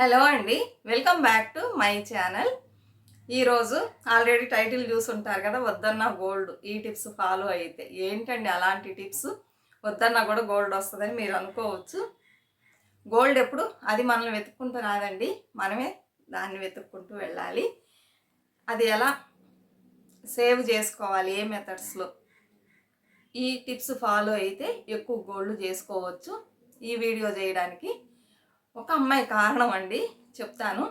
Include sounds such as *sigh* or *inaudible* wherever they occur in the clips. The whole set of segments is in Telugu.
హలో అండి welcome back to my channel. ఈరోజు ఆల్రెడీ టైటిల్ చూసుంటారు కదా వద్దన్న గోల్డ్ ఈ టిప్స్ ఫాలో అయితే. ఏంటండి అలాంటి టిప్స్? వద్దన్నా కూడా గోల్డ్ వస్తుందని మీరు అనుకోవచ్చు. గోల్డ్ ఎప్పుడు? అది మనల్ని వెతుక్కుంటూ రాదండి. మనమే దాన్ని వెతుక్కుంటూ వెళ్ళాలి. అది ఎలా సేవ్ చేసుకోవాలి? ఏ మెథడ్స్లో ఈ టిప్స్ ఫాలో అయితే ఎక్కువ గోల్డ్ చేసుకోవచ్చు. ఈ వీడియో చేయడానికి ఒక అమ్మాయి కారణం అండి చెప్తాను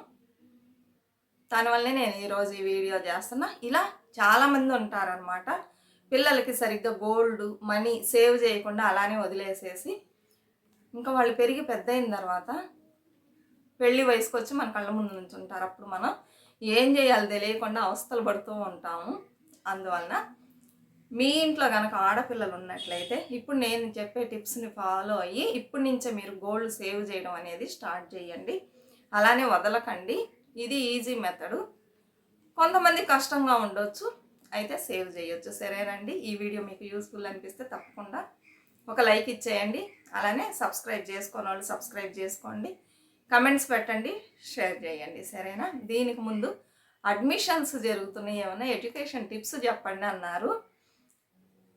దానివల్లే నేను ఈరోజు ఈ వీడియో చేస్తున్నా. ఇలా చాలామంది ఉంటారనమాట పిల్లలకి సరిగ్గా గోల్డ్ మనీ సేవ్ చేయకుండా అలానే వదిలేసేసి ఇంకా వాళ్ళు పెరిగి పెద్ద అయిన తర్వాత పెళ్ళి వయసుకు వచ్చి మన కళ్ళ ముందు నుంచి ఉంటారు అప్పుడు మనం ఏం చేయాలి తెలియకుండా అవస్థలు పడుతూ ఉంటాము. అందువలన మీ ఇంట్లో కనుక ఆడపిల్లలు ఉన్నట్లయితే ఇప్పుడు నేను చెప్పే టిప్స్ని ఫాలో అయ్యి ఇప్పటి నుంచే మీరు గోల్డ్ సేవ్ చేయడం అనేది స్టార్ట్ చేయండి. అలానే వదలకండి. ఇది ఈజీ మెథడు. కొంతమంది కష్టంగా ఉండొచ్చు అయితే సేవ్ చేయొచ్చు. సరేనండి. ఈ వీడియో మీకు యూస్ఫుల్ అనిపిస్తే తప్పకుండా ఒక లైక్ ఇచ్చేయండి. అలానే సబ్స్క్రైబ్ చేసుకోని వాళ్ళు సబ్స్క్రైబ్ చేసుకోండి. కమెంట్స్ పెట్టండి షేర్ చేయండి. సరేనా? దీనికి ముందు అడ్మిషన్స్ జరుగుతున్నాయి ఏమైనా ఎడ్యుకేషన్ టిప్స్ చెప్పండి అన్నారు.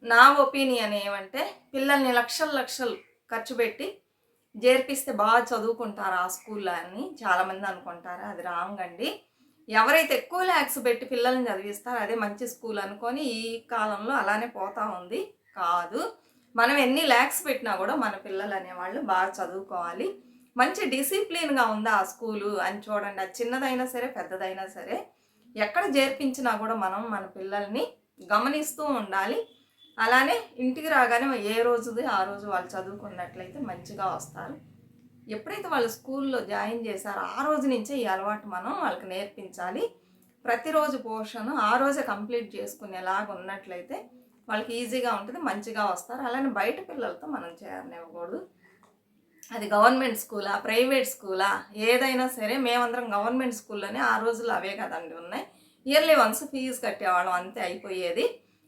నా ఒపీనియన్ ఏమంటే పిల్లల్ని లక్షలు లక్షలు ఖర్చు పెట్టి చేర్పిస్తే బాగా చదువుకుంటారు ఆ స్కూల్లో అని చాలామంది అనుకుంటారు. అది రాంగ్ అండి. ఎవరైతే ఎక్కువ ల్యాక్స్ పెట్టి పిల్లల్ని చదివిస్తారో అదే మంచి స్కూల్ అనుకొని ఈ కాలంలో అలానే పోతా ఉంది. కాదు. మనం ఎన్ని ల్యాక్స్ పెట్టినా కూడా మన పిల్లలు అనేవాళ్ళు బాగా చదువుకోవాలి. మంచి డిసిప్లిన్గా ఉందా ఆ స్కూలు అని చూడండి. అది చిన్నదైనా సరే పెద్దదైనా సరే ఎక్కడ చేర్పించినా కూడా మనం మన పిల్లల్ని గమనిస్తూ ఉండాలి. అలానే ఇంటికి రాగానే ఏ రోజుది ఆ రోజు వాళ్ళు చదువుకున్నట్లయితే మంచిగా వస్తారు. ఎప్పుడైతే వాళ్ళు స్కూల్లో జాయిన్ చేశారో ఆ రోజు నుంచే ఈ అలవాటు మనం వాళ్ళకి నేర్పించాలి. ప్రతిరోజు పోర్షన్ ఆ రోజే కంప్లీట్ చేసుకునేలాగా ఉన్నట్లయితే వాళ్ళకి ఈజీగా ఉంటుంది మంచిగా వస్తారు. అలానే బయట పిల్లలతో మనం చేరనివ్వకూడదు. అది గవర్నమెంట్ స్కూలా ప్రైవేట్ స్కూలా ఏదైనా సరే మేమందరం గవర్నమెంట్ స్కూల్లోనే ఆ రోజులు అవే కదండి ఉన్నాయి. ఇయర్లీ వన్స్ ఫీజు కట్టేవాళ్ళం అంతే అయిపోయేది.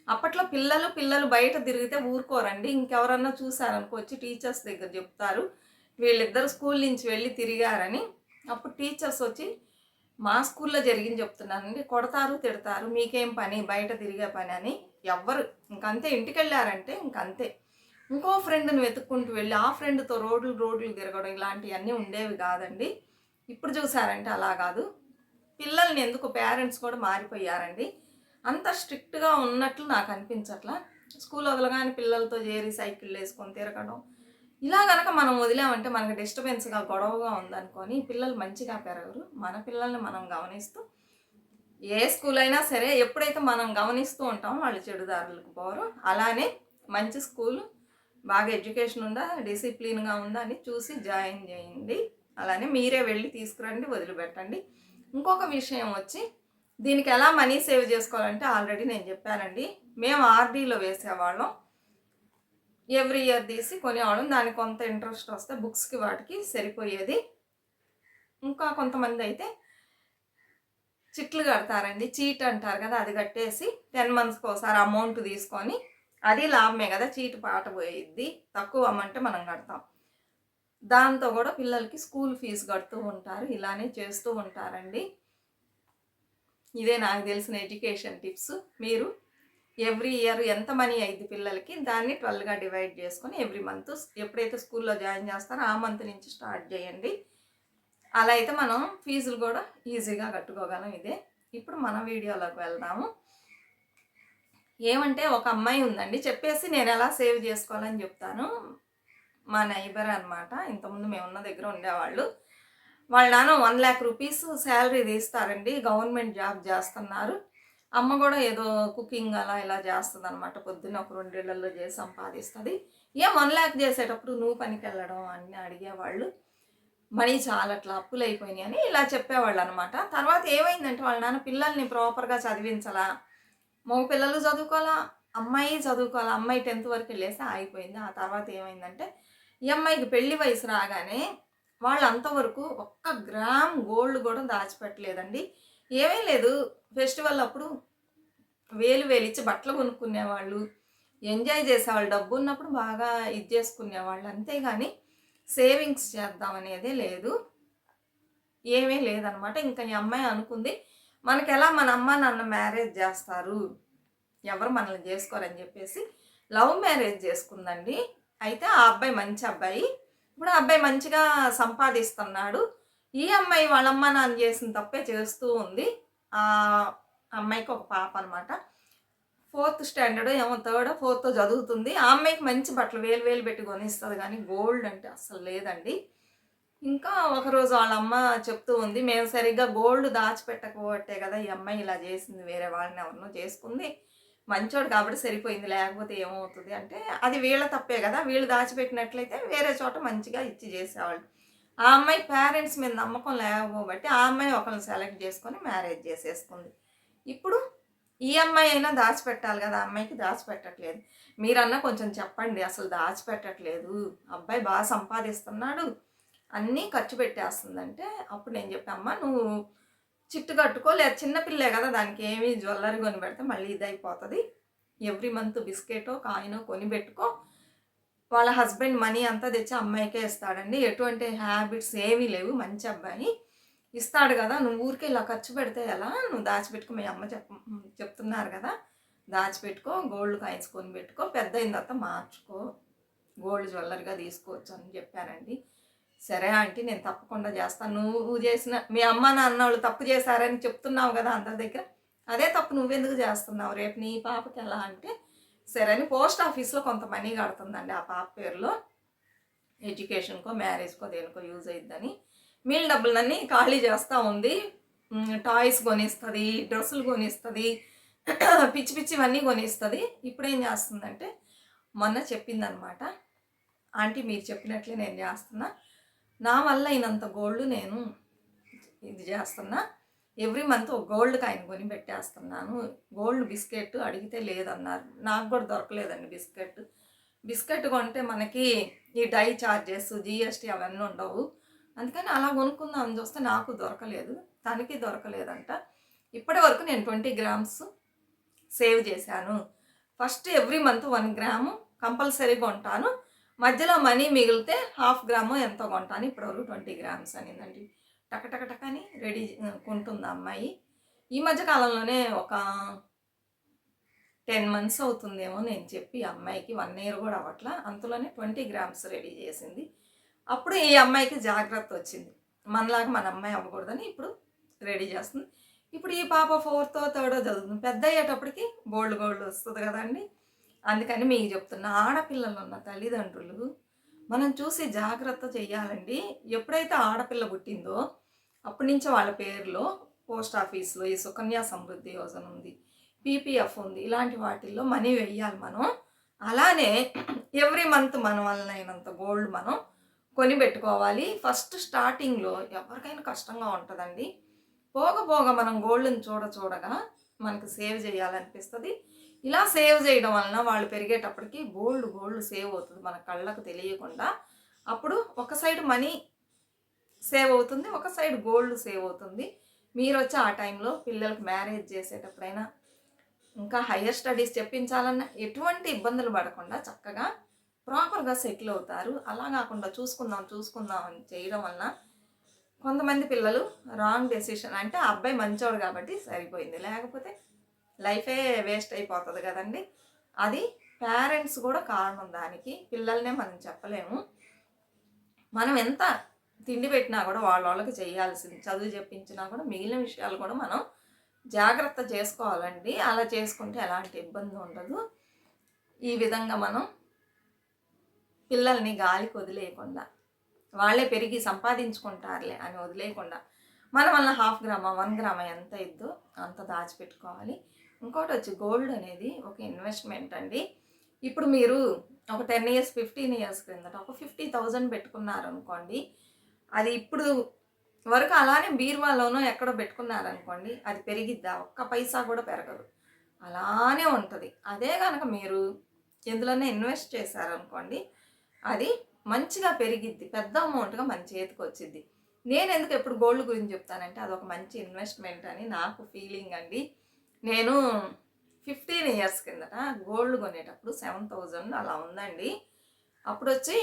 అప్పట్లో పిల్లలు పిల్లలు బయట తిరిగితే ఊరుకోరండి. ఇంకెవరన్నా చూసారనుకో వచ్చి టీచర్స్ దగ్గర చెప్తారు. వీళ్ళిద్దరు స్కూల్ నుంచి వెళ్ళి తిరిగారని. అప్పుడు టీచర్స్ వచ్చి మా స్కూల్లో జరిగింది చెప్తున్నానండి కొడతారు తిడతారు మీకేం పని? బయట తిరిగే పని అని. ఎవ్వరు. ఇంకంతే. ఇంటికి వెళ్ళారంటే ఇంకంతే. ఇంకో ఫ్రెండ్ని వెతుక్కుంటూ వెళ్ళి ఆ ఫ్రెండ్తో రోడ్లు రోడ్లు తిరగడం ఇలాంటివన్నీ ఉండేవి కాదండి. ఇప్పుడు చూసారంటే అలా కాదు. పిల్లల్ని ఎందుకు? పేరెంట్స్ కూడా మారిపోయారండి. అంత స్ట్రిక్ట్గా ఉన్నట్లు నాకు అనిపించట్లా. స్కూల్ వదలగానే పిల్లలతో చేరి సైకిల్ వేసుకొని తిరగడం. ఇలా కనుక మనం వదిలామంటే మనకి డిస్టర్బెన్స్గా గొడవగా ఉందనుకొని పిల్లలు మంచిగా పెరగరు మన పిల్లల్ని మనం గమనిస్తూ ఏ స్కూల్ అయినా సరే ఎప్పుడైతే మనం గమనిస్తూ ఉంటామో వాళ్ళు చెడుదారులకు పోరు. అలానే మంచి స్కూల్ బాగా ఎడ్యుకేషన్ ఉందా డిసిప్లిన్గా ఉందా అని చూసి జాయిన్ చేయండి. అలానే మీరే వెళ్ళి తీసుకురండి వదిలిపెట్టండి. ఇంకొక విషయం వచ్చి దీనికి ఎలా మనీ సేవ్ చేసుకోవాలంటే ఆల్రెడీ నేను చెప్పానండి. మేము ఆర్డీలో వేసేవాళ్ళం ఎవ్రీ ఇయర్ తీసి కొనేవాళ్ళం. దానికి కొంత ఇంట్రెస్ట్ వస్తే బుక్స్కి వాటికి సరిపోయేది. ఇంకా కొంతమంది అయితే చిట్లు కడతారండి. చీట్ అంటారు కదా అది కట్టేసి టెన్ మంత్స్కి ఒకసారి అమౌంట్ తీసుకొని అది లాభమే కదా చీట్ పాట పోయిద్ది. తక్కువ అమ్మంటే మనం కడతాం. దాంతో కూడా పిల్లలకి స్కూల్ ఫీజు కడుతూ ఉంటారు. ఇలానే చేస్తూ ఉంటారండి. ఇదే నాకు తెలిసిన ఎడ్యుకేషన్ టిప్స్. మీరు ఎవ్రీ ఇయర్ ఎంత మనీ అయింది పిల్లలకి దాన్ని ట్వెల్వ్గా డివైడ్ చేసుకొని ఎవ్రీ మంత్ ఎప్పుడైతే స్కూల్లో జాయిన్ చేస్తారో ఆ మంత్ నుంచి స్టార్ట్ చేయండి. అలా అయితే మనం ఫీజులు కూడా ఈజీగా కట్టుకోగలం ఇదే. ఇప్పుడు మన వీడియోలోకి వెళ్దాము. ఏమంటే ఒక అమ్మాయి ఉందండి. చెప్పేసి నేను ఎలా సేవ్ చేసుకోవాలని చెప్తాను. మా నైబర్ అనమాట ఇంతకుముందు మేము ఉన్న దగ్గర ఉండేవాళ్ళు. వాళ్ళ నాన్న వన్ ల్యాక్ రూపీస్ శాలరీ తీస్తారండి. గవర్నమెంట్ జాబ్ చేస్తున్నారు. అమ్మ కూడా ఏదో కుకింగ్ అలా ఇలా చేస్తుంది అనమాట పొద్దున్న ఒక రెండేళ్ళలో చేసి సంపాదిస్తుంది. ఏం వన్ ల్యాక్ చేసేటప్పుడు నువ్వు పనికి వెళ్ళడం అని అడిగేవాళ్ళు. మనీ చాలా అట్లా అప్పులు అయిపోయినాయి అని ఇలా చెప్పేవాళ్ళు అనమాట తర్వాత ఏమైందంటే వాళ్ళ నాన్న పిల్లల్ని ప్రాపర్గా చదివించాలా? మగ పిల్లలు చదువుకోవాలా? అమ్మాయి చదువుకోవాలా? అమ్మాయి టెన్త్ వరకు వెళ్ళేసి ఆగిపోయింది. ఆ తర్వాత ఏమైందంటే ఈ అమ్మాయికి పెళ్ళి వయసు రాగానే వాళ్ళు అంతవరకు ఒక్క గ్రామ్ గోల్డ్ కూడా దాచిపెట్టలేదండి. ఏమీ లేదు. ఫెస్టివల్ అప్పుడు వేలు వేలు ఇచ్చి బట్టలు కొనుక్కునేవాళ్ళు ఎంజాయ్ చేసేవాళ్ళు డబ్బు ఉన్నప్పుడు బాగా ఇది చేసుకునేవాళ్ళు అంతేగాని సేవింగ్స్ చేద్దాం అనేదే లేదు. ఏమీ లేదనమాట. ఇంకా ఈ అమ్మాయి అనుకుంది మనకి ఎలా మన అమ్మ నాన్న మ్యారేజ్ చేస్తారు? ఎవరు మనల్ని చేసుకోరని చెప్పేసి లవ్ మ్యారేజ్ చేసుకుందండి. అయితే ఆ అబ్బాయి మంచి అబ్బాయి. ఇప్పుడు అబ్బాయి మంచిగా సంపాదిస్తున్నాడు. ఈ అమ్మాయి వాళ్ళమ్మ నాన్న చేసిన తప్పే చేస్తూ ఉంది. ఆ అమ్మాయికి ఒక పాప అనమాట ఫోర్త్ స్టాండర్డ్ ఏమో థర్డ్ ఫోర్త్ చదువుతుంది. ఆ అమ్మాయికి మంచి బట్టలు వేలు వేలు పెట్టి కొనిస్తుంది కానీ గోల్డ్ అంటే అసలు లేదండి. ఇంకా ఒకరోజు వాళ్ళ అమ్మ చెప్తూ ఉంది మేము సరిగ్గా గోల్డ్ దాచిపెట్టకపోవట్టే కదా ఈ అమ్మాయి ఇలా చేసింది వేరే వాళ్ళని ఎవరినో చేసుకుంది. మంచోడు కాబట్టి సరిపోయింది లేకపోతే ఏమవుతుంది అంటే అది వీళ్ళ తప్పే కదా. వీళ్ళు దాచిపెట్టినట్లయితే వేరే చోట మంచిగా ఇచ్చి చేసేవాళ్ళు. ఆ అమ్మాయి పేరెంట్స్ మీద నమ్మకం లేకపోబట్టి ఆ అమ్మాయి ఒకరిని సెలెక్ట్ చేసుకొని మ్యారేజ్ చేసేసుకుంది. ఇప్పుడు ఈ అమ్మాయి అయినా దాచిపెట్టాలి కదా. ఆ అమ్మాయికి దాచిపెట్టట్లేదు. మీరన్నా కొంచెం చెప్పండి అసలు దాచిపెట్టట్లేదు. అబ్బాయి బాగా సంపాదిస్తున్నాడు. అన్నీ ఖర్చు పెట్టేస్తుందంటే అప్పుడు నేను చెప్పామ్మా నువ్వు చిట్టు కట్టుకో లేదా చిన్నపిల్లే కదా దానికి ఏమి జ్యువెలరీ కొని పెడితే మళ్ళీ ఇది అయిపోతుంది ఎవ్రీ మంత్ బిస్కెటో కాయినో కొని పెట్టుకో వాళ్ళ హస్బెండ్ మనీ అంతా తెచ్చి అమ్మాయికే ఇస్తాడండి. ఎటువంటి హ్యాబిట్స్ ఏమీ లేవు మంచి అబ్బాయి. ఇస్తాడు కదా నువ్వు ఊరికే ఇలా ఖర్చు పెడితే ఎలా? నువ్వు దాచిపెట్టుకో మీ అమ్మ చెప్ చెప్తున్నారు కదా. దాచిపెట్టుకో గోల్డ్ కాయిన్స్ కొని పెట్టుకో పెద్ద అయిన తర్వాత మార్చుకో. గోల్డ్ జ్యువెలరీగా తీసుకోవచ్చు అని చెప్పారండి. సరే ఆంటీ నేను తప్పకుండా చేస్తాను. నువ్వు చేసిన మీ అమ్మ నాన్న వాళ్ళు తప్పు చేశారని చెప్తున్నావు కదా అందరి దగ్గర. అదే తప్పు నువ్వెందుకు చేస్తున్నావు? రేపు నీ పాపకి ఎలా అంటే సరే అని పోస్ట్ ఆఫీస్లో కొంత మనీ కడుతుందండి ఆ పాప పేరులో. ఎడ్యుకేషన్కో మ్యారేజ్కో దేనికో యూజ్ అయ్యిద్దని మీల్ డబ్బులన్నీ ఖాళీ చేస్తూ ఉంది. టాయ్స్ కొనిస్తుంది డ్రెస్సులు కొనిస్తుంది *clears throat* పిచ్చి పిచ్చివన్నీ కొనిస్తుంది. ఇప్పుడు ఏం చేస్తుందంటే మొన్న చెప్పిందనమాట. ఆంటీ మీరు చెప్పినట్లే నేను చేస్తున్నా. నా వల్ల అయినంత గోల్డ్ నేను ఇది చేస్తున్నా. ఎవ్రీ మంత్ ఒక గోల్డ్ కాయిన్ కొని పెట్టేస్తున్నాను. గోల్డ్ బిస్కెట్ అడిగితే లేదన్నారు. నాకు కూడా దొరకలేదండి బిస్కెట్. బిస్కెట్ కొంటే మనకి ఈ డై చార్జెస్ జిఎస్టీ అవన్నీ ఉండవు. అందుకని అలా కొనుక్కుందాం అని చూస్తే నాకు దొరకలేదు. తనకి దొరకలేదంట. ఇప్పటి వరకు నేను ట్వంటీ గ్రామ్స్ సేవ్ చేశాను. First every month one gram కంపల్సరీగా కొంటాను. మధ్యలో మనీ మిగిలితే హాఫ్ గ్రాము ఎంతో కొంటాను? ఇప్పుడు ఇప్పటివరకు ట్వంటీ గ్రామ్స్ అనిందండి. టకటకటక టక టక అని రెడీ కొంటుంది ఆ అమ్మాయి. ఈ మధ్య కాలంలోనే ఒక టెన్ మంత్స్ అవుతుందేమో నేను చెప్పి అమ్మాయికి వన్ ఇయర్ కూడా అవ్వట్లా. అంతలోనే ట్వంటీ గ్రామ్స్ రెడీ చేసింది. అప్పుడు ఈ అమ్మాయికి జాగ్రత్త వచ్చింది. మనలాగా మన అమ్మాయి అవ్వకూడదని ఇప్పుడు రెడీ చేస్తుంది. ఇప్పుడు ఈ పాప ఫోర్తో థర్డో చదువుతుంది పెద్ద అయ్యేటప్పటికి బోల్డ్ గోల్డ్ వస్తుంది కదండి. అందుకని మీకు చెప్తున్నా ఆడపిల్లలు ఉన్న తల్లిదండ్రులు మనం చూసి జాగ్రత్త చేయాలండి ఎప్పుడైతే ఆడపిల్ల పుట్టిందో అప్పటి నుంచి వాళ్ళ పేరులో పోస్ట్ ఆఫీస్లో ఈ సుకన్య సమృద్ధి యోజన ఉంది పీపీఎఫ్ ఉంది ఇలాంటి వాటిల్లో మనీ వెయ్యాలి మనం. అలానే ఎవ్రీ మంత్ మన వలన అయినంత గోల్డ్ మనం కొని పెట్టుకోవాలి ఫస్ట్ స్టార్టింగ్లో ఎవరికైనా కష్టంగా ఉంటుందండి. పోగ పోగ మనం గోల్డ్ని చూడ చూడగా మనకు సేవ్ చేయాలనిపిస్తుంది. ఇలా సేవ్ చేయడం వలన వాళ్ళు పెరిగేటప్పటికి గోల్డ్ గోల్డ్ సేవ్ అవుతుంది. మన కళ్ళకు తెలియకుండా అప్పుడు ఒక సైడ్ మనీ సేవ్ అవుతుంది ఒక సైడ్ గోల్డ్ సేవ్ అవుతుంది. మీరు వచ్చి ఆ టైంలో పిల్లలకు మ్యారేజ్ చేసేటప్పుడైనా ఇంకా హయ్యర్ స్టడీస్ చెప్పించాలన్న ఎటువంటి ఇబ్బందులు పడకుండా చక్కగా ప్రాపర్గా సెటిల్ అవుతారు. అలా కాకుండా చూసుకుందాం చూసుకుందాం అని చేయడం వలన కొంతమంది పిల్లలు రాంగ్ డెసిషన్ అంటే ఆ అబ్బాయి మంచోడు కాబట్టి సరిపోయింది. లేకపోతే లైఫే వేస్ట్ అయిపోతుంది కదండి. అది పేరెంట్స్ కూడా కారణం దానికి. పిల్లల్నే మనం చెప్పలేము. మనం ఎంత తిండి పెట్టినా కూడా వాళ్ళ వాళ్ళకి చేయాల్సింది చదువు చెప్పించినా కూడా మిగిలిన విషయాలు కూడా మనం జాగ్రత్త చేసుకోవాలండి. అలా చేసుకుంటే ఎలాంటి ఇబ్బంది ఉండదు. ఈ విధంగా మనం పిల్లల్ని గాలికి వదిలేయకుండా వాళ్ళే పెరిగి సంపాదించుకుంటారులే అని వదిలేయకుండా మన వల్ల హాఫ్ గ్రామా వన్ గ్రామా ఎంత ఇద్దో అంత దాచిపెట్టుకోవాలి. ఇంకోటి వచ్చి గోల్డ్ అనేది ఒక ఇన్వెస్ట్మెంట్ అండి. ఇప్పుడు మీరు ఒక టెన్ ఇయర్స్ ఫిఫ్టీన్ ఇయర్స్ క్రిందట ఒక ఫిఫ్టీ థౌజండ్ పెట్టుకున్నారనుకోండి అది ఇప్పుడు వరకు అలానే బీర్వాలోనో ఎక్కడో పెట్టుకున్నారనుకోండి అది పెరిగిద్దా? ఒక్క పైసా కూడా పెరగదు. అలానే ఉంటుంది. అదే కనుక మీరు ఎందులోనే ఇన్వెస్ట్ చేశారనుకోండి అది మంచిగా పెరిగిద్ది. పెద్ద అమౌంట్గా మన చేతికి వచ్చిద్ది నేను ఎందుకు ఎప్పుడు గోల్డ్ గురించి చెప్తానంటే అది ఒక మంచి ఇన్వెస్ట్మెంట్ అని నాకు ఫీలింగ్ అండి. నేను ఫిఫ్టీన్ ఇయర్స్ కిందట గోల్డ్ కొనేటప్పుడు సెవెన్ థౌజండ్ అలా ఉందండి. అప్పుడు వచ్చి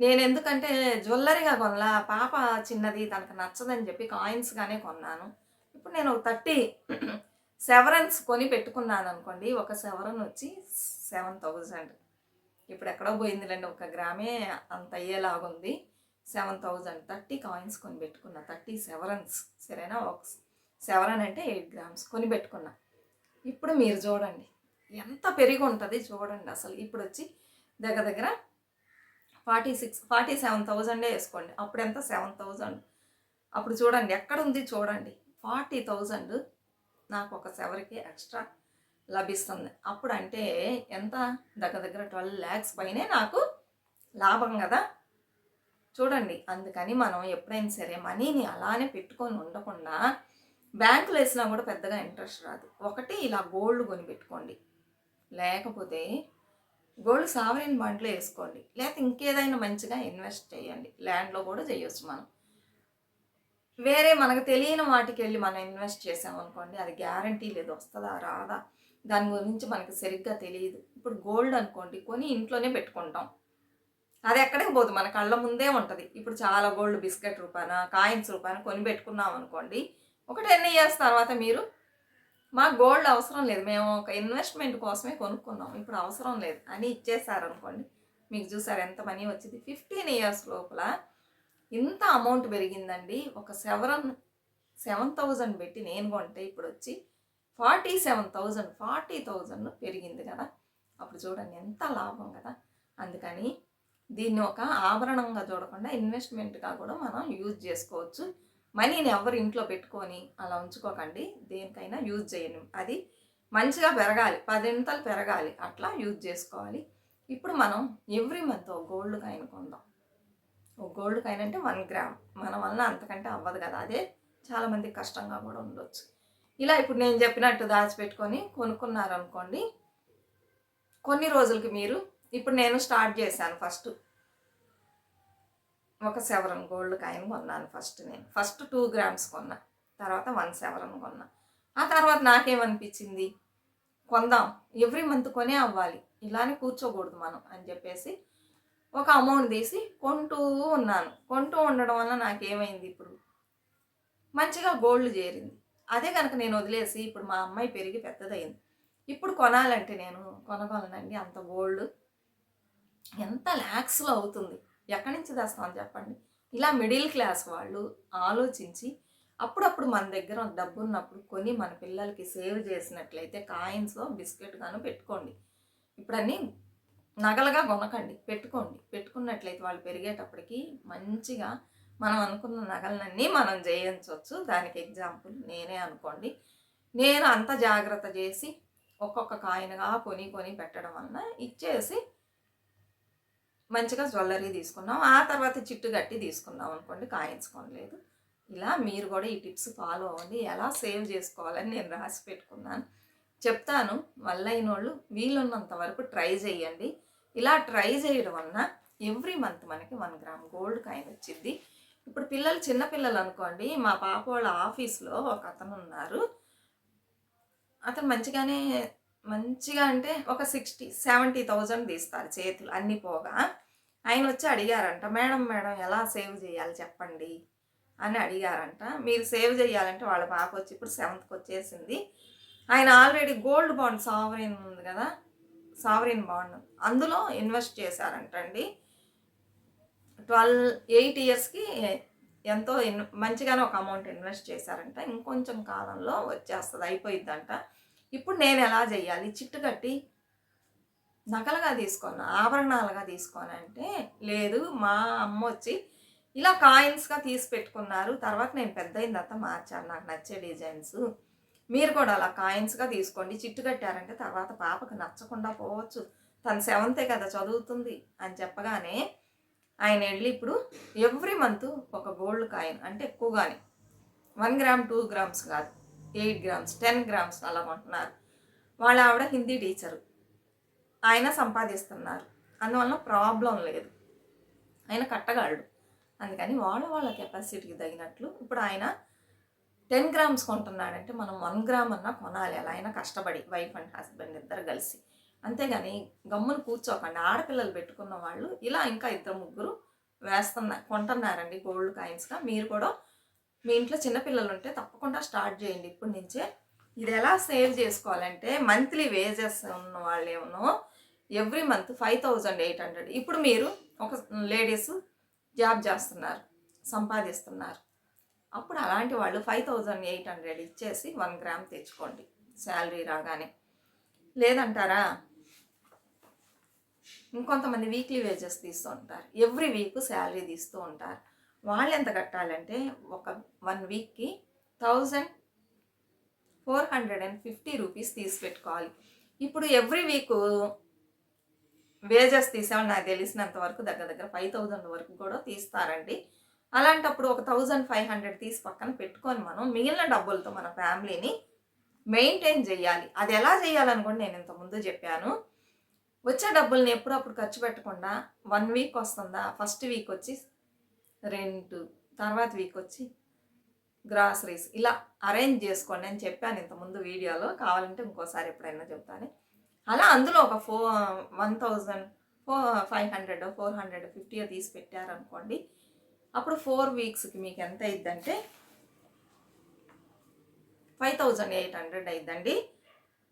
నేను ఎందుకంటే జ్యువెల్లరీగా కొనలా పాప చిన్నది తనకు నచ్చదని చెప్పి కాయిన్స్గానే కొన్నాను. ఇప్పుడు నేను థర్టీ సెవరన్స్ కొని పెట్టుకున్నాను అనుకోండి ఒక సెవరన్ వచ్చి సెవెన్ థౌజండ్. ఇప్పుడు ఎక్కడో పోయిందిలేండి ఒక గ్రామే అంత అయ్యేలాగుంది. సెవెన్ థౌజండ్ థర్టీ కాయిన్స్ కొని పెట్టుకున్న థర్టీ సెవరన్స్ సరేనా? ఒక సెవరన్ అంటే ఎయిట్ గ్రామ్స్ కొని పెట్టుకున్నా ఇప్పుడు మీరు చూడండి ఎంత పెరిగి ఉంటుంది చూడండి అసలు. ఇప్పుడు వచ్చి దగ్గర దగ్గర ఫార్టీ సిక్స్ ఫార్టీ సెవెన్ థౌజండే వేసుకోండి. అప్పుడు ఎంత సెవెన్ థౌజండ్ అప్పుడు చూడండి ఎక్కడ ఉంది చూడండి. ఫార్టీ థౌజండ్ నాకు ఒక సెవరికి ఎక్స్ట్రా లభిస్తుంది. అప్పుడు అంటే ఎంత? దగ్గర దగ్గర ట్వెల్వ్ ల్యాక్స్ పైనే నాకు లాభం కదా? చూడండి అందుకని మనం ఎప్పుడైనా సరే మనీని అలానే పెట్టుకొని ఉండకుండా బ్యాంకులో వేసినా కూడా పెద్దగా ఇంట్రెస్ట్ రాదు. ఒకటి ఇలా గోల్డ్ కొని పెట్టుకోండి లేకపోతే గోల్డ్ సావరిన్ బాండ్లో వేసుకోండి. లేకపోతే ఇంకేదైనా మంచిగా ఇన్వెస్ట్ చేయండి. ల్యాండ్లో కూడా చేయొచ్చు మనం. వేరే మనకు తెలియని వాటికి వెళ్ళి మనం ఇన్వెస్ట్ చేసామనుకోండి అది గ్యారంటీ లేదు వస్తుందా రాదా? దాని గురించి మనకు సరిగ్గా తెలియదు. ఇప్పుడు గోల్డ్ అనుకోండి కొని ఇంట్లోనే పెట్టుకుంటాం. అది ఎక్కడికి పోదు. మన కళ్ళ ముందే ఉంటుంది. ఇప్పుడు చాలా గోల్డ్ బిస్కెట్ రూపాన కాయిన్స్ రూపాన కొని పెట్టుకున్నాం అనుకోండి. ఒక టెన్ ఇయర్స్ తర్వాత మీరు మాకు గోల్డ్ అవసరం లేదు. మేము ఒక ఇన్వెస్ట్మెంట్ కోసమే కొనుక్కున్నాం. ఇప్పుడు అవసరం లేదు అని ఇచ్చేసారనుకోండి. మీకు చూసారు ఎంత మనీ వచ్చింది? ఫిఫ్టీన్ ఇయర్స్ లోపల ఇంత అమౌంట్ పెరిగిందండి. ఒక సెవెన్ సెవెన్ థౌజండ్ పెట్టి నేను కొంటే ఇప్పుడు వచ్చి forty seven thousand forty thousand పెరిగింది కదా. అప్పుడు చూడండి ఎంత లాభం కదా. అందుకని దీన్ని ఒక ఆభరణంగా చూడకుండా ఇన్వెస్ట్మెంట్గా కూడా మనం యూజ్ చేసుకోవచ్చు. మనీని ఎవరు ఇంట్లో పెట్టుకొని అలా ఉంచుకోకండి. దేనికైనా యూజ్ చేయను. అది మంచిగా పెరగాలి. పదింతలు పెరగాలి. అట్లా యూజ్ చేసుకోవాలి. ఇప్పుడు మనం ఎవ్రీ మంత్ ఒక గోల్డ్ కాయిన్ కొందాం. ఒక గోల్డ్ కాయిన్ అంటే వన్ గ్రామ్. మన వల్ల అంతకంటే అవ్వదు కదా. అదే చాలామంది కష్టంగా కూడా ఉండొచ్చు. ఇలా ఇప్పుడు నేను చెప్పినట్టు దాచిపెట్టుకొని కొనుక్కున్నారనుకోండి కొన్ని రోజులకి మీరు ఇప్పుడు నేను స్టార్ట్ చేశాను ఫస్ట్. ఒక సెవరన్ గోల్డ్ కాయిన్ కొన్నాను ఫస్ట్ నేను. ఫస్ట్ టూ గ్రామ్స్ కొన్నా. తర్వాత వన్ సెవరన్ కొన్నా. ఆ తర్వాత నాకేమనిపించింది? కొందాం. ఎవ్రీ మంత్ కొనే అవ్వాలి. ఇలానే కూర్చోకూడదు మనం అని చెప్పేసి ఒక అమౌంట్ తీసి కొంటూ ఉన్నాను. కొంటూ ఉండడం వల్ల నాకేమైంది ఇప్పుడు? మంచిగా గోల్డ్ చేరింది. అదే కనుక నేను వదిలేసి ఇప్పుడు మా అమ్మాయి పెరిగి పెద్దదైంది ఇప్పుడు కొనాలంటే నేను కొనగలనండి అంత గోల్డ్. ఎంత ల్యాక్స్లో అవుతుంది? ఎక్కడి నుంచి తెస్తామని చెప్పండి? ఇలా మిడిల్ క్లాస్ వాళ్ళు ఆలోచించి అప్పుడప్పుడు మన దగ్గర డబ్బు ఉన్నప్పుడు కొని మన పిల్లలకి సేవ్ చేసినట్లయితే కాయిన్స్ బిస్కెట్ గాను పెట్టుకోండి. ఇప్పుడన్నీ నగలుగా కొనకండి. పెట్టుకోండి. పెట్టుకున్నట్లయితే వాళ్ళు పెరిగేటప్పటికి మంచిగా మనం అనుకున్న నగలన్నీ మనం చేయించవచ్చు దానికి ఎగ్జాంపుల్ నేనే అనుకోండి. నేను అంత జాగ్రత్త చేసి ఒక్కొక్క కాయిన్గా కొని కొని పెట్టడం వలన ఇచ్చేసి మంచిగా జ్యువెలరీ తీసుకున్నాం. ఆ తర్వాత చిట్టు గట్టి తీసుకున్నాం అనుకోండి కాయించుకోలేదు ఇలా మీరు కూడా ఈ టిప్స్ ఫాలో అవ్వండి. ఎలా సేవ్ చేసుకోవాలని నేను రాసి పెట్టుకున్నాను. చెప్తాను వల్లైన వాళ్ళు వీలున్నంత వరకు ట్రై చేయండి. ఇలా ట్రై చేయడం వలన ఎవ్రీ మంత్ మనకి వన్ గ్రామ్ గోల్డ్ కాయిన్ వచ్చింది. ఇప్పుడు పిల్లలు చిన్నపిల్లలు అనుకోండి మా పాప వాళ్ళ ఆఫీస్లో ఒక అతను ఉన్నారు. అతను మంచిగానే మంచిగా అంటే ఒక సిక్స్టీ సెవెంటీ థౌజండ్ తీస్తారు చేతులు అన్నీ పోగా. ఆయన వచ్చి అడిగారంట మేడం మేడం ఎలా సేవ్ చేయాలి చెప్పండి? అని అడిగారంట. మీరు సేవ్ చేయాలంటే వాళ్ళ పాప వచ్చి ఇప్పుడు సెవెంత్కి వచ్చేసింది ఆయన ఆల్రెడీ గోల్డ్ బాండ్ సావరిన్ ఉంది కదా సావరిన్ బాండ్ అందులో ఇన్వెస్ట్ చేశారంటండి. ట్వెల్వ్ ఎయిట్ ఇయర్స్కి ఎంతో ఇన్ మంచిగానే ఒక అమౌంట్ ఇన్వెస్ట్ చేశారంట. ఇంకొంచెం కాలంలో వచ్చేస్తుంది అయిపోయిద్దంట. ఇప్పుడు నేను ఎలా చేయాలి? చిట్టు కట్టి నకలుగా తీసుకున్నా ఆభరణాలుగా తీసుకొని అంటే లేదు మా అమ్మ వచ్చి ఇలా కాయిన్స్గా తీసి పెట్టుకున్నారు తర్వాత నేను పెద్ద అయిన తర్వాత మార్చాను నాకు నచ్చే డిజైన్స్. మీరు కూడా అలా కాయిన్స్గా తీసుకోండి చిట్టు కట్టారంటే తర్వాత పాపకు నచ్చకుండా పోవచ్చు. తను సెవెంతే కదా చదువుతుంది అని చెప్పగానే ఆయన వెళ్ళి ఇప్పుడు ఎవ్రీ మంత్ ఒక గోల్డ్ కాయిన్ అంటే ఎక్కువగానే వన్ గ్రామ్ టూ గ్రామ్స్ కాదు ఎయిట్ గ్రామ్స్ టెన్ గ్రామ్స్ అలా కొంటున్నారు. వాళ్ళ ఆవిడ హిందీ టీచరు. ఆయన సంపాదిస్తున్నారు. అందువల్ల ప్రాబ్లం లేదు. ఆయన కట్టగలడు అందుకని వాళ్ళ వాళ్ళ కెపాసిటీకి తగినట్లు ఇప్పుడు ఆయన టెన్ గ్రామ్స్ కొంటున్నాడంటే మనం వన్ గ్రామ్ అన్నా కొనాలి. అలా అయినా కష్టపడి వైఫ్ అండ్ హస్బెండ్ ఇద్దరు కలిసి. అంతేగాని గమ్మును కూర్చోకండి. ఆడపిల్లలు పెట్టుకున్న వాళ్ళు ఇలా ఇంకా ఇద్దరు ముగ్గురు వేస్తున్నా కొంటున్నారండి గోల్డ్ కాయిన్స్గా. మీరు కూడా మీ ఇంట్లో చిన్నపిల్లలు ఉంటే తప్పకుండా స్టార్ట్ చేయండి. ఇప్పటి నుంచే ఇది ఎలా సేవ్ చేసుకోవాలంటే మంత్లీ వేజెస్ ఉన్న వాళ్ళేమో every month five thousand eight hundred. ఇప్పుడు మీరు ఒక లేడీస్ జాబ్ చేస్తున్నారు సంపాదిస్తున్నారు. అప్పుడు అలాంటి వాళ్ళు ఫైవ్ థౌజండ్ ఎయిట్ హండ్రెడ్ ఇచ్చేసి వన్ గ్రామ్ తెచ్చుకోండి శాలరీ రాగానే. లేదంటారా? ఇంకొంతమంది వీక్లీ వేజెస్ తీస్తూ ఉంటారు. ఎవ్రీ వీక్ శాలరీ తీస్తూ ఉంటారు. వాళ్ళు ఎంత కట్టాలంటే ఒక వన్ వీక్కి thousand four hundred and fifty rupees తీసి పెట్టుకోవాలి. ఇప్పుడు ఎవ్రీ వీక్ వేజెస్ తీసామని నాకు తెలిసినంత వరకు దగ్గర దగ్గర ఫైవ్ థౌజండ్ వరకు కూడా తీస్తారండి. అలాంటప్పుడు ఒక థౌజండ్ ఫైవ్ హండ్రెడ్ తీసి పక్కన పెట్టుకొని మనం మిగిలిన డబ్బులతో మన ఫ్యామిలీని మెయింటైన్ చేయాలి. అది ఎలా చేయాలని కూడా నేను ఇంతకుముందు చెప్పాను. వచ్చే డబ్బుల్ని ఎప్పుడప్పుడు ఖర్చు పెట్టకుండా వన్ వీక్ వస్తుందా? ఫస్ట్ వీక్ వచ్చి రెంట్ తర్వాత వీక్ వచ్చి గ్రాసరీస్ ఇలా అరేంజ్ చేసుకోండి అని చెప్పాను ఇంతకుముందు వీడియోలో. కావాలంటే ఇంకోసారి ఎప్పుడైనా చెప్తాను. అలా అందులో ఒక four one thousand four five hundred four hundred fifty తీసి పెట్టారనుకోండి. అప్పుడు ఫోర్ వీక్స్కి మీకు ఎంత అయిద్దంటే ఫైవ్ థౌజండ్ ఎయిట్ హండ్రెడ్ అయిద్దండి.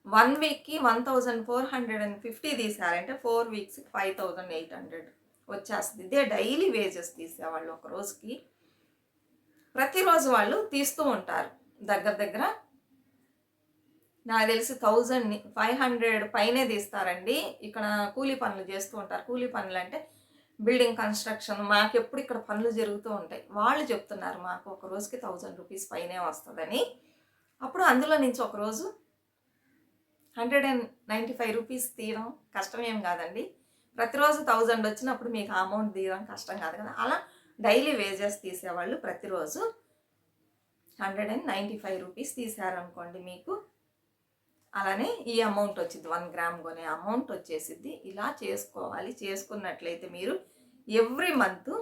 వన్ వీక్కి one thousand four hundred and fifty తీసారంటే four వీక్స్కి ఫైవ్ థౌజండ్ ఎయిట్ హండ్రెడ్ వచ్చేస్తుంది. ఇదే డైలీ వేజెస్ తీసేవాళ్ళు ఒక రోజుకి. ప్రతిరోజు వాళ్ళు తీస్తూ ఉంటారు. దగ్గర దగ్గర నాకు తెలిసి థౌజండ్ ఫైవ్ హండ్రెడ్ పైనే తీస్తారండి. ఇక్కడ కూలీ పనులు చేస్తూ ఉంటారు. కూలీ పనులు అంటే బిల్డింగ్ కన్స్ట్రక్షన్ మాకు ఎప్పుడు ఇక్కడ పనులు జరుగుతూ ఉంటాయి. వాళ్ళు చెప్తున్నారు మాకు ఒక రోజుకి థౌజండ్ రూపీస్ పైనే వస్తుందని. అప్పుడు అందులో నుంచి ఒకరోజు hundred and ninety five rupees తీయడం కష్టం ఏం కాదండి. ప్రతిరోజు థౌజండ్ వచ్చినప్పుడు మీకు అమౌంట్ తీయడం కష్టం కాదు కదా. అలా డైలీ వేజెస్ తీసేవాళ్ళు ప్రతిరోజు hundred and ninety five rupees తీసారనుకోండి మీకు. అలానే ఈ అమౌంట్ వచ్చింది. వన్ గ్రామ్ కొనే అమౌంట్ వచ్చేసిద్ది. ఇలా చేసుకోవాలి. చేసుకున్నట్లయితే మీరు ఎవ్రీ మంత్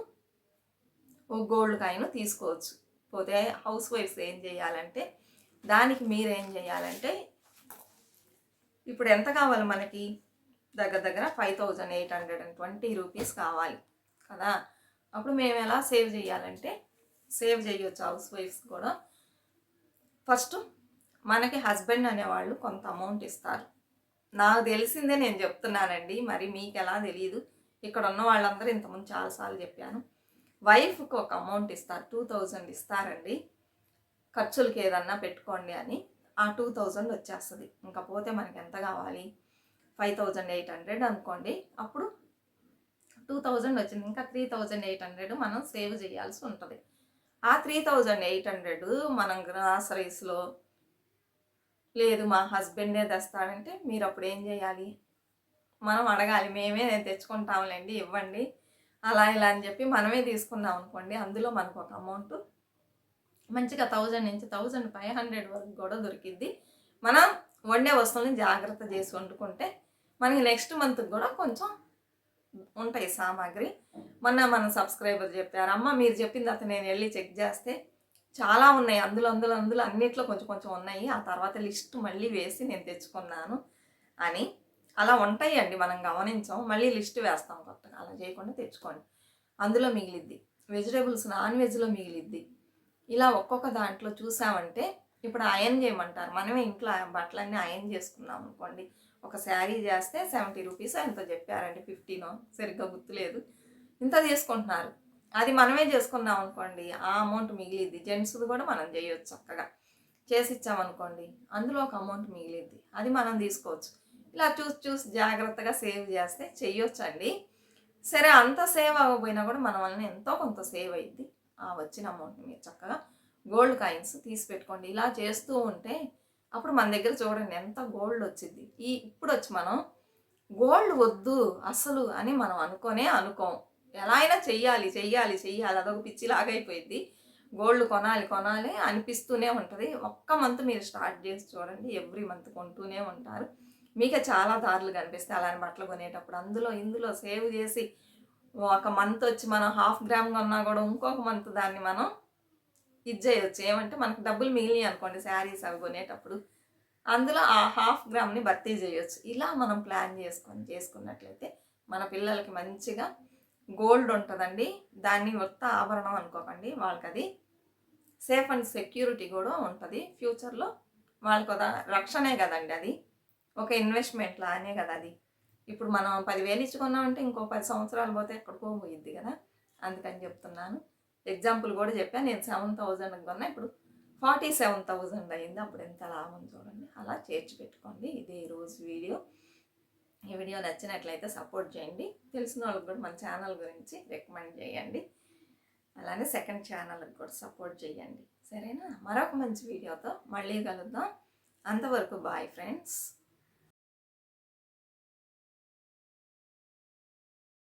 ఓ గోల్డ్ కాయిన్ తీసుకోవచ్చు. పోతే హౌస్ వైఫ్స్ ఏం చేయాలంటే దానికి మీరు ఏం చేయాలంటే ఇప్పుడు ఎంత కావాలి మనకి? దగ్గర దగ్గర five thousand eight hundred and twenty rupees కావాలి కదా. అప్పుడు మేము ఎలా సేవ్ చేయాలంటే సేవ్ చేయొచ్చు హౌస్ వైఫ్స్ కూడా. ఫస్ట్ మనకి హస్బెండ్ అనేవాళ్ళు కొంత అమౌంట్ ఇస్తారు. నాకు తెలిసిందే నేను చెప్తున్నానండి మరి మీకు ఎలా తెలియదు ఇక్కడ ఉన్న వాళ్ళందరూ ఇంతకుముందు చాలాసార్లు చెప్పాను. వైఫ్కి ఒక అమౌంట్ ఇస్తారు టూ థౌజండ్ ఇస్తారండి. ఖర్చులకి ఏదన్నా పెట్టుకోండి అని ఆ టూ థౌజండ్ వచ్చేస్తుంది. ఇంకా పోతే మనకి ఎంత కావాలి? ఫైవ్ థౌజండ్ ఎయిట్ హండ్రెడ్ అనుకోండి. అప్పుడు టూ థౌజండ్ వచ్చింది. ఇంకా త్రీ థౌజండ్ ఎయిట్ హండ్రెడ్ మనం సేవ్ చేయాల్సి ఉంటుంది. ఆ త్రీ థౌజండ్ ఎయిట్ హండ్రెడ్ మనం గ్రాసరీస్లో లేదు మా హస్బెండే తెస్తాడంటే మీరు అప్పుడు ఏం చేయాలి? మనం అడగాలి మేమే తెచ్చుకుంటాంలేండి ఇవ్వండి అలా ఇలా అని చెప్పి మనమే తీసుకున్నాం అనుకోండి అందులో మనకు ఒక అమౌంట్ మంచిగా థౌజండ్ నుంచి థౌజండ్ ఫైవ్ హండ్రెడ్ వరకు కూడా దొరికిద్ది. మనం వండే వస్తువులను జాగ్రత్త చేసి వండుకుంటే మనకి నెక్స్ట్ మంత్కి కూడా కొంచెం ఉంటాయి సామాగ్రి. మొన్న మన సబ్స్క్రైబర్ చెప్పారు అమ్మ మీరు చెప్పిన తర్వాత నేను వెళ్ళి చెక్ చేస్తే చాలా ఉన్నాయి. అందులో అందులో అందులో అన్నిట్లో కొంచెం కొంచెం ఉన్నాయి. ఆ తర్వాత లిస్ట్ మళ్ళీ వేసి నేను తెచ్చుకున్నాను అని. అలా ఉంటాయండి. మనం గమనించాం. మళ్ళీ లిస్ట్ వేస్తాం కొత్తగా. అలా చేయకుండా తెచ్చుకోండి. అందులో మిగిలిద్ది. వెజిటేబుల్స్ నాన్ వెజ్లో మిగిలిద్ది. ఇలా ఒక్కొక్క దాంట్లో చూసామంటే ఇప్పుడు అయన్ చేయమంటారు. మనమే ఇంట్లో బట్టలన్నీ అయన్ చేసుకున్నాం అనుకోండి. ఒక శారీ చేస్తే సెవెంటీ రూపీస్ ఎంతో చెప్పారండి. ఫిఫ్టీనో. సరిగ్గా గుర్తులేదు. ఇంత తీసుకుంటున్నారు. అది మనమే చేసుకున్నాం అనుకోండి ఆ అమౌంట్ మిగిలిద్ది. జెంట్స్ది కూడా మనం చేయొచ్చు చక్కగా. చేసి ఇచ్చామనుకోండి అందులో ఒక అమౌంట్ మిగిలిద్ది. అది మనం తీసుకోవచ్చు. ఇలా చూసి చూసి జాగ్రత్తగా సేవ్ చేస్తే చెయ్యొచ్చు అండి సరే అంత సేవ్ అవ్వకపోయినా కూడా మన వలన ఎంతో కొంత సేవ్ అయ్యింది ఆ వచ్చిన అమౌంట్ని మీరు చక్కగా గోల్డ్ కాయిన్స్ తీసి పెట్టుకోండి. ఇలా చేస్తూ ఉంటే అప్పుడు మన దగ్గర చూడండి ఎంత గోల్డ్ వచ్చింది ఈ ఇప్పుడు వచ్చి మనం గోల్డ్ వద్దు అసలు అని మనం అనుకోనే అనుకోం. ఎలా అయినా చెయ్యాలి చెయ్యాలి చెయ్యాలి. అదొక పిచ్చిలాగా అయిపోయింది. గోల్డ్ కొనాలి కొనాలి అనిపిస్తూనే ఉంటుంది. ఒక్క మంత్ మీరు స్టార్ట్ చేసి చూడండి ఎవ్రీ మంత్ కొంటూనే ఉంటారు. మీకు చాలా దారులు కనిపిస్తాయి అలాంటి బట్టలు కొనేటప్పుడు. అందులో ఇందులో సేవ్ చేసి ఒక మంత్ వచ్చి మనం హాఫ్ గ్రామ్ కొన్నా కూడా ఇంకొక మంత్ దాన్ని మనం ఇది చేయొచ్చు. ఏమంటే మనకు డబ్బులు మిగిలి అనుకోండి శారీస్ అవి కొనేటప్పుడు. అందులో ఆ హాఫ్ గ్రామ్ని భర్తీ చేయొచ్చు. ఇలా మనం ప్లాన్ చేసుకొని చేసుకున్నట్లయితే మన పిల్లలకి మంచిగా గోల్డ్ ఉంటుందండి. దాన్ని మొత్తం ఆభరణం అనుకోకండి వాళ్ళకి అది సేఫ్ అండ్ సెక్యూరిటీ కూడా ఉంటుంది. ఫ్యూచర్లో వాళ్ళకు రక్షణే కదండి అది. ఒక ఇన్వెస్ట్మెంట్ లానే కదా అది. ఇప్పుడు మనం పదివేలు ఇచ్చుకున్నామంటే ఇంకో పది సంవత్సరాలు పోతే ఎక్కడికో పోయిద్ది కదా. అందుకని చెప్తున్నాను. ఎగ్జాంపుల్ కూడా చెప్పాను నేను సెవెన్ థౌజండ్ కొన్నా. ఇప్పుడు ఫార్టీ సెవెన్ థౌజండ్ అయింది. అప్పుడు ఎంత లాభం చూడండి. అలా చేర్చి పెట్టుకోండి ఇదే ఈరోజు వీడియో. ఈ వీడియో నచ్చినట్లయితే సపోర్ట్ చేయండి. తెలిసిన వాళ్ళకి కూడా మన ఛానల్ గురించి రికమెండ్ చేయండి. అలానే సెకండ్ ఛానల్కి కూడా సపోర్ట్ చేయండి. సరేనా? మరొక మంచి వీడియోతో మళ్ళీ కలుద్దాం. అంతవరకు బాయ్ ఫ్రెండ్స్.